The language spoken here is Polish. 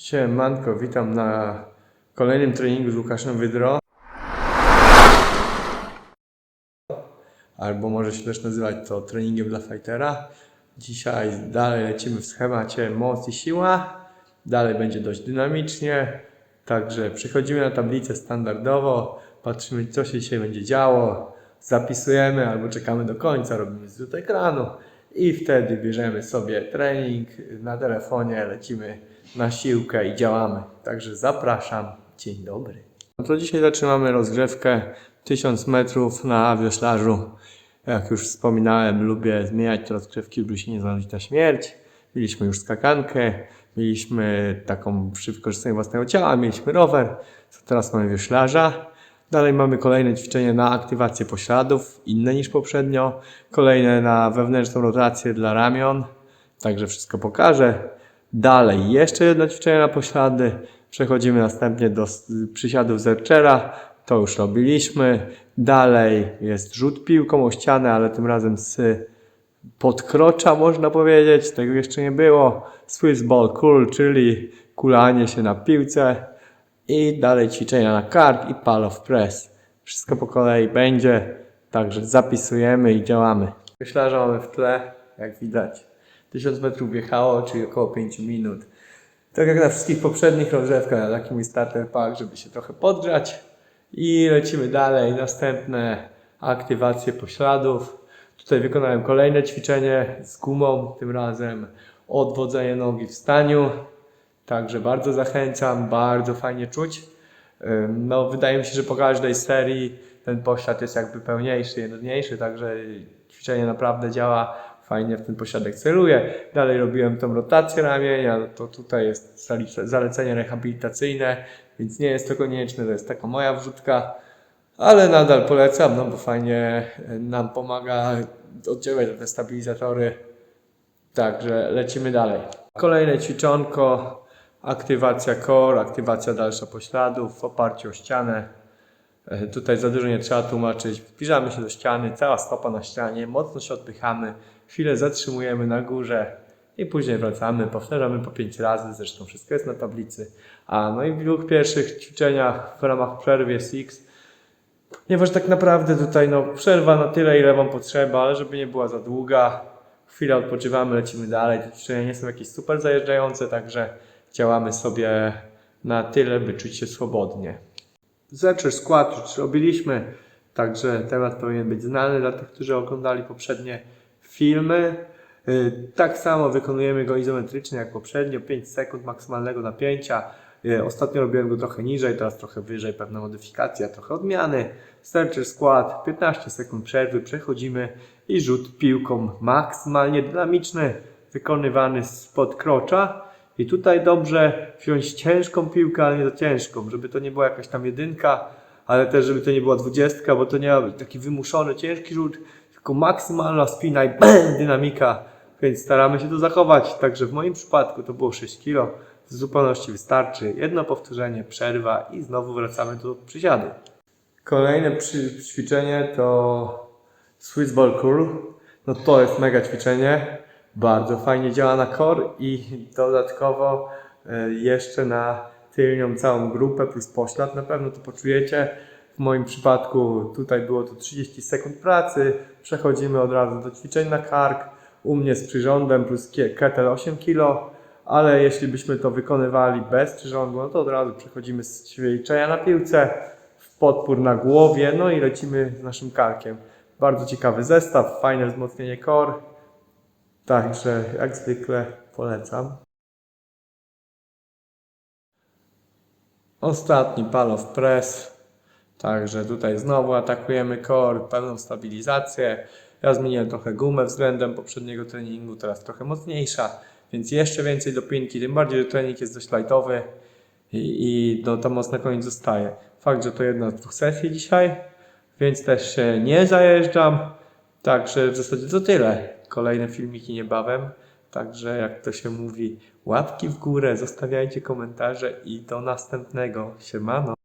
Siemanko, witam na kolejnym treningu z Łukaszem Wydro. Albo może się też nazywać to treningiem dla fightera. Dzisiaj dalej lecimy w schemacie moc i siła. Dalej będzie dość dynamicznie. Także przychodzimy na tablicę standardowo, patrzymy co się dzisiaj będzie działo, zapisujemy albo czekamy do końca, robimy zrzut ekranu i wtedy bierzemy sobie trening na telefonie, lecimy na siłkę i działamy. Także zapraszam. Dzień dobry. No to dzisiaj zaczynamy rozgrzewkę 1000 metrów na wioślarzu. Jak już wspominałem, lubię zmieniać te rozgrzewki, by się nie znaleźć na śmierć. Mieliśmy już skakankę, mieliśmy taką przy wykorzystaniu własnego ciała, mieliśmy rower, teraz mamy wioślarza. Dalej mamy kolejne ćwiczenie na aktywację pośladów, inne niż poprzednio. Kolejne na wewnętrzną rotację dla ramion. Także wszystko pokażę. Dalej jeszcze jedno ćwiczenie na poślady. Przechodzimy następnie do przysiadów zerczera. To już robiliśmy. Dalej jest rzut piłką o ścianę, ale tym razem z podkrocza, można powiedzieć. Tego jeszcze nie było. Swiss ball curl, czyli kulanie się na piłce. I dalej ćwiczenia na kark i pal of press. Wszystko po kolei będzie. Także zapisujemy i działamy. Myślarza mamy w tle, jak widać. 1000 metrów wjechało, czyli około 5 minut. Tak jak na wszystkich poprzednich rozgrzewkach, na taki mój starter pack, żeby się trochę podgrzać. I lecimy dalej. Następne aktywacje pośladów. Tutaj wykonałem kolejne ćwiczenie z gumą, tym razem odwodzenie nogi w staniu. Także bardzo zachęcam, bardzo fajnie czuć. No, wydaje mi się, że po każdej serii ten poślad jest jakby pełniejszy, jednodniejszy, także ćwiczenie naprawdę działa. Fajnie w ten pośladek celuję. Dalej robiłem tą rotację ramienia, to tutaj jest zalecenie rehabilitacyjne, więc nie jest to konieczne, to jest taka moja wrzutka, ale nadal polecam, no bo fajnie y, nam pomaga oddziaływać te stabilizatory. Także lecimy dalej. Kolejne ćwiczonko, aktywacja core, aktywacja dalsza pośladów w oparciu o ścianę. E, Tutaj za dużo nie trzeba tłumaczyć. Zbliżamy się do ściany, cała stopa na ścianie, mocno się odpychamy, chwilę zatrzymujemy na górze i później wracamy, powtarzamy po 5 razy, zresztą wszystko jest na tablicy. A no i w dwóch pierwszych ćwiczeniach w ramach przerwy Six Ponieważ tak naprawdę tutaj no, przerwa na tyle, ile Wam potrzeba, ale żeby nie była za długa. Chwilę odpoczywamy, lecimy dalej. Te ćwiczenia nie są jakieś super zajeżdżające, także działamy sobie na tyle, by czuć się swobodnie. Zercher skład już robiliśmy, także temat powinien być znany dla tych, którzy oglądali poprzednie filmy. Y, Tak samo wykonujemy go izometrycznie jak poprzednio, 5 sekund maksymalnego napięcia. Y, Ostatnio robiłem go trochę niżej, teraz trochę wyżej, pewna modyfikacja, trochę odmiany. Starcher skład, 15 sekund przerwy, przechodzimy i rzut piłką maksymalnie dynamiczny, wykonywany spod krocza. I tutaj dobrze wziąć ciężką piłkę, ale nie za ciężką, żeby to nie była jakaś tam jedynka, ale też żeby to nie była dwudziestka, bo to nie ma być taki wymuszony, ciężki rzut, tylko maksymalna spina i bam, dynamika. Więc staramy się to zachować. Także w moim przypadku to było 6 kg. W zupełności wystarczy. Jedno powtórzenie, przerwa i znowu wracamy do przysiadu. Kolejne przy, ćwiczenie to Swiss Ball Curl. No to jest mega ćwiczenie. Bardzo fajnie działa na core i dodatkowo e, jeszcze na tylnią całą grupę plus poślad. Na pewno to poczujecie. W moim przypadku tutaj było to 30 sekund pracy. Przechodzimy od razu do ćwiczeń na kark. U mnie z przyrządem plus kettle 8 kg. Ale jeśli byśmy to wykonywali bez przyrządu, no to od razu przechodzimy z ćwiczenia na piłce w podpór na głowie, no i lecimy z naszym karkiem. Bardzo ciekawy zestaw, fajne wzmocnienie core. Także jak zwykle polecam. Ostatni pal of press. Także tutaj znowu atakujemy core, pełną stabilizację. Ja zmieniłem trochę gumę względem poprzedniego treningu, teraz trochę mocniejsza, więc jeszcze więcej dopinki, tym bardziej, że trening jest dość lightowy i, i no, to moc na koniec zostaje. Fakt, że to jedna z dwóch sesji dzisiaj, więc też się nie zajeżdżam. Także w zasadzie to tyle. Kolejne filmiki niebawem. Także jak to się mówi, łapki w górę, zostawiajcie komentarze i do następnego. Siemano.